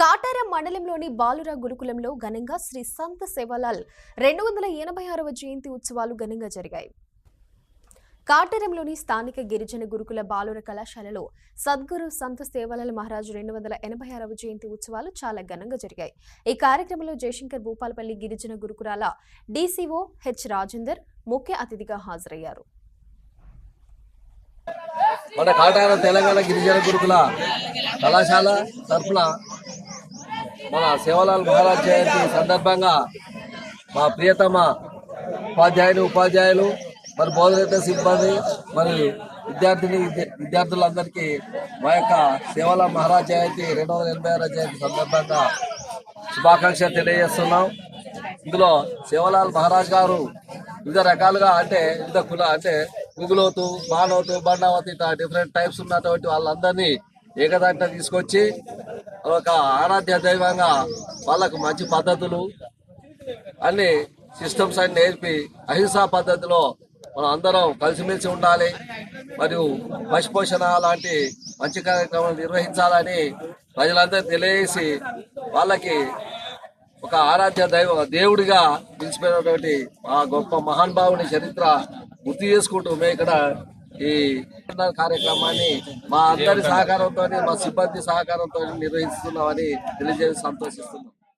కాటారం మండలంలోని బాలుర గురుకులంలో ఘనంగా శ్రీ సంత్ సేవాలాల్ రెండు వందల ఎనభై ఆరవ జయంతి ఉత్సవాలు ఘనంగా జరిగాయి. కాటారంలోని స్థానిక గిరిజన గురుకుల బాలుర కళాశాలలో సద్గురు సంత సేవాలాల్ మహారాజు రెండు వందల ఎనభై ఆరవ జయంతి ఉత్సవాలు చాలా ఘనంగా జరిగాయి. ఈ కార్యక్రమంలో జయశంకర్ భూపాలపల్లి గిరిజన గురుకులాల డీసీఓ హెచ్ రాజేందర్ ముఖ్య అతిథిగా హాజరయ్యారు. మన కాటారం తెలంగాణ గిరిజన గురుకుల కళాశాల తరఫున మన సేవలాల్ మహారాజ్ జయంతి సందర్భంగా మా ప్రియతమ ఉపాధ్యాయులు ఉపాధ్యాయులు మరి బోధనేత సిబ్బంది మరి విద్యార్థిని విద్యార్థులందరికీ మా యొక్క సేవల మహారాజ్ జయంతి రెండు వందల ఎనభై ఆరో జయంతి సందర్భంగా శుభాకాంక్షలు తెలియజేస్తున్నాం. ఇందులో సేవలాల్ మహారాజ్ గారు వివిధ రకాలుగా అంటే వివిధ కుల అంటే గుగులోతు మానవతు బండావతి ఇట్లా డిఫరెంట్ టైప్స్ ఉన్నటువంటి వాళ్ళందరినీ ఏకదాంట తీసుకొచ్చి ఒక ఆరాధ్య దైవంగా వాళ్ళకు మంచి పద్ధతులు అన్ని సిస్టమ్స్ అన్ని నేర్పి అహింసా పద్ధతిలో మనం అందరం కలిసిమెలిసి ఉండాలి. మరియు పశుపోషణ లాంటి మంచి కార్యక్రమాలు నిర్వహించాలని ప్రజలందరూ తెలియజేసి వాళ్ళకి ఒక ఆరాధ్య దైవ దేవుడిగా నిలిచిపోయినటువంటి ఆ గొప్ప మహానుభావుని చరిత్ర గుర్తు చేసుకుంటూ మేము ఇక్కడ ఈ కార్యక్రమాన్ని మా అందరి సహకారంతో మా సిబ్బంది సహకారంతో నిర్వహిస్తున్నామని తెలియజేసి సంతోషిస్తున్నాం.